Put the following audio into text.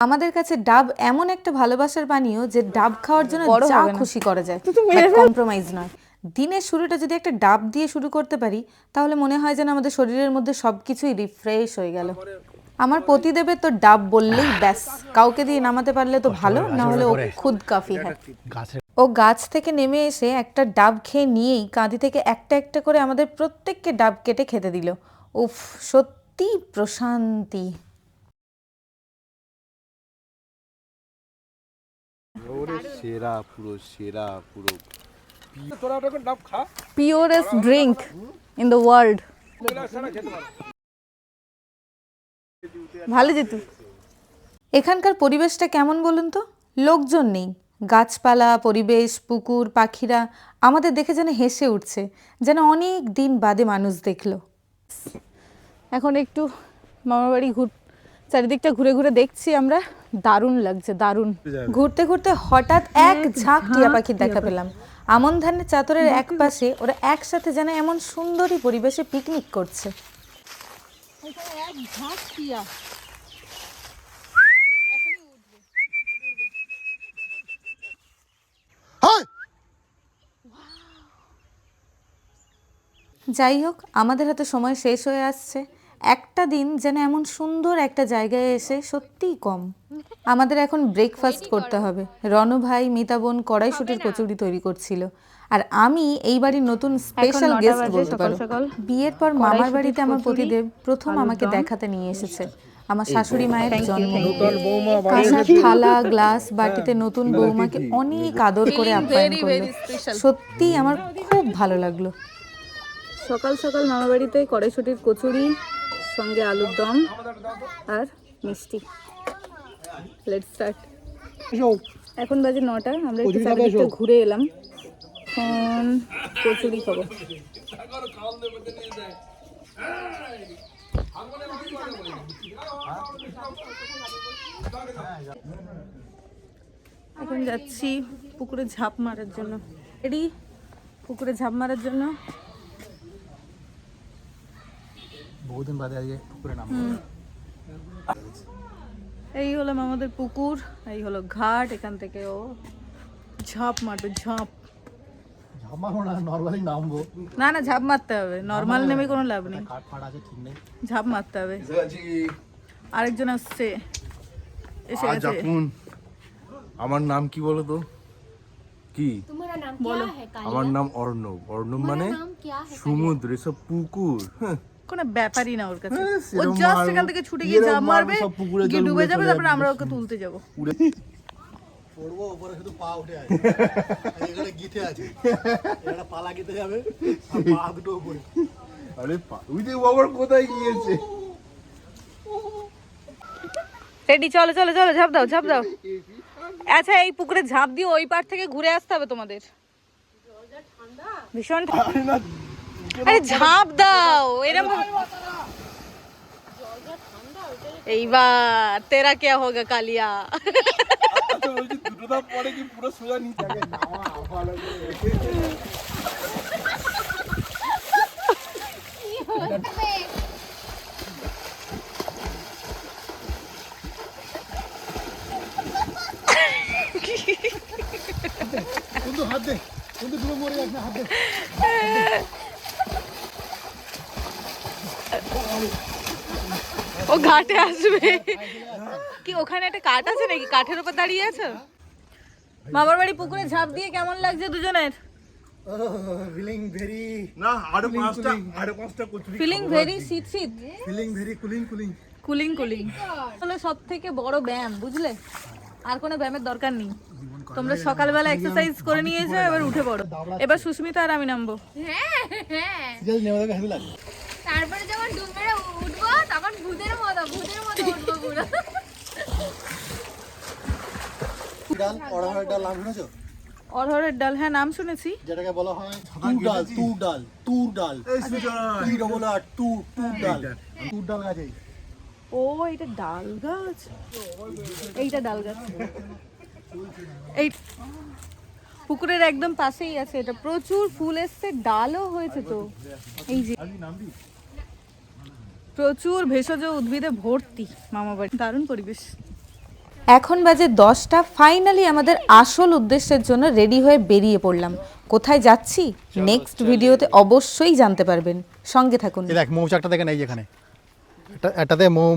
আমাদের কাছে ডাব এমন একটা ভালোবাসার পানীয় যে ডাব খাওয়ার জন্য যা খুশি করা যায়। কম্প্রোমাইজ নয়। দিনের শুরুটা যদি একটা ডাব দিয়ে শুরু করতে পারি তাহলে মনে হয় যেন আমাদের শরীরের মধ্যে সবকিছুই রিফ্রেশ হয়ে গেল। আমার পতিদেবের তো ডাব বললেই ব্যাস। কাউকে দিয়ে নামাতে পারলে তো ভালো না হলে ও খুদ কাফি হ্যাঁ। ও গাছ থেকে নেমে এসে একটা ডাব খেয়ে নিয়েই কাঁধি থেকে একটা একটা করে আমাদের প্রত্যেককে ডাব কেটে খেতে দিল। উফ সত্যি প্রশান্তি। সেরা পুরো সেরা পুরো তোরা ওটা ডাব খা। Purest drink in the world ভালো যেতু এখানকার পরিবেশটা কেমন বলুন তো? লোকজন নেই। গাছপালা পরিবেশ পুকুর পাখিরা আমাদের দেখে যেন হেসে উঠছে যেন অনেক দিন বাদে মানুষ দেখল। এখন একটু মামার বাড়ি ঘুর চারিদিকটা ঘুরে ঘুরে দেখছি আমরা। দারুণ লাগছে দারুণ। ঘুরতে ঘুরতে হঠাৎ এক ঝাঁক টিয়া পাখির দেখা পেলাম। আমন ধানের চাতরের এক পাশে ওরা একসাথে যেন এমন সুন্দরী পরিবেশে পিকনিক করছে। যাই হোক আমাদের হাতে সময় শেষ হয়ে আসছে। একটা দিন যেন এমন সুন্দর একটা জায়গায় এসে সত্যিই কম। আমাদের এখন ব্রেকফাস্ট করতে হবে। রণ ভাই মিতা বোন কড়াইশুটির কচুরি তৈরি করছিল। আর আমি এই বাড়ির নতুন স্পেশাল গেস্ট বলতে সকাল পারো। বিয়ের পর মামার বাড়িতে আমার কচুরি, পতিদেব প্রথম আমাকে দেখাতে নিয়ে এসেছে। আমার শাশুড়ি মায়ের জন্ম। কাঁসার থালা গ্লাস বাটিতে নতুন বৌমাকে অনেক আদর করে আপ্যায়ন করল। সত্যি আমার খুব ভালো লাগল। সকাল সকাল মামার বাড়িতে কড়াইশুটির কচুরি সঙ্গে আলুর দম আর মিষ্টি। লেট স্টার্ট এখন বাজে নটা আমরা একটু চারিদিকটা ঘুরে এলাম। এখন কচুরি খাব। এখন যাচ্ছি পুকুরে ঝাঁপ মারার জন্য। রেডি পুকুরে ঝাঁপ মারার জন্য? বহুদিন বাদে আজকে পুকুরে নাম এই হলাম আমাদের পুকুর এই হলো ঘাট এখান থেকে ও ঝাঁপ মারবে ঝাঁপ। না না ঝাঁপ মারতে হবে। নর্মাল নেমে কোনো লাভ নেই। ঝাঁপ মারতে হবে। আরেকজন আসছে। এসে গেছে। আমার নাম কি বলো তো? কি? বলো। আমার নাম অর্ণব। অর্ণব মানে সমুদ্র এসব পুকুর। হ্যাঁ। কোনো ব্যাপারই না ওর কাছে। হ্যাঁ, ও জাস্ট এখান থেকে ছুটে গিয়ে ঝাঁপ মারবো, গিয়ে ডুবে যাবে চলে তারপরে আমরা ওকে তুলতে যাব। পড়ব ওপরে শুধু পা উঠে আছে। এখানে গিতে আছে। এটা পালা গিতে যাবে আর পা দুটো উপরে। আরে পা- যে বাবার কোথায় গিয়েছে? রেডি চলো চলো চলো ঝাঁপ দাও ঝাঁপ দাও। আচ্ছা এই পুকুরে ঝাঁপ দিয়ে ওই পার থেকে ঘুরে আসতে হবে তোমাদের। ভীষণ ঠান্ডা। আরে ঝাঁপ দাও এরকম এইবার তেরা কে হোগা কালিয়া বলছি দুটো ধাপ পরে কি পুরো সোজা নিচে আগে নামা ভালো কিন্তু হাত দে কিন্তু ডুবে মরে যাস না হাত দে ও ঘাটে আসবে। কি ওখানে একটা কাঠ আছে নাকি? কাঠের উপর দাঁড়িয়ে আছো? মামার বাড়ি পুকুরে ঝাঁপ দিয়ে কেমন লাগছে দুজনের? ফিলিং ভেরি না আরও পাঁচটা আরও পাঁচটা কচুরি ফিলিং ভেরি শীত শীত? Feeling very cooling cooling cooling cooling হলো সব থেকে বড় ব্যায়াম বুঝলে? আর কোনো ব্যায়ামের দরকার নেই। তোমরা সকালবেলা এক্সারসাইজ করে নিয়েছো এবার উঠে পড়ো। এবার সুস্মিতা আর আমি নামবো। হ্যাঁ হ্যাঁ। তারপরে যখন ডুব মেরে উঠবো তখন ভূতের মতো ভূতের মতো উঠবো পুরো। ডাল অড়হরের ডাল নাম শুনেছো? অরহরের ডাল হ্যাঁ নাম শুনেছি। যেটাকে বলা হয় তুর ডাল তুর ডাল তুর ডাল। টি ডবল আর টু তুর ডাল। তুর ডাল গাছে ও এটা ডাল গাছ? এইটা ডাল গাছ। এই পুকুরের একদম পাশেই আছে এটা প্রচুর ফুল এসছে ডালও হয়েছে তো। এই যে প্রচুর ভেষজ উদ্ভিদে ভর্তি মামা বাড়ি। দারুণ পরিবেশ। এখন বাজে দশটা। ফাইনালি আমাদের আসল উদ্দেশ্যের জন্য রেডি হয়ে বেরিয়ে পড়লাম। কোথায় যাচ্ছি? নেক্সট ভিডিওতে অবশ্যই জানতে পারবেন। সঙ্গে থাকুন। এই দেখ মৌচাকটা দেখেন এই যেখানে। এটাতে একটাতে মৌ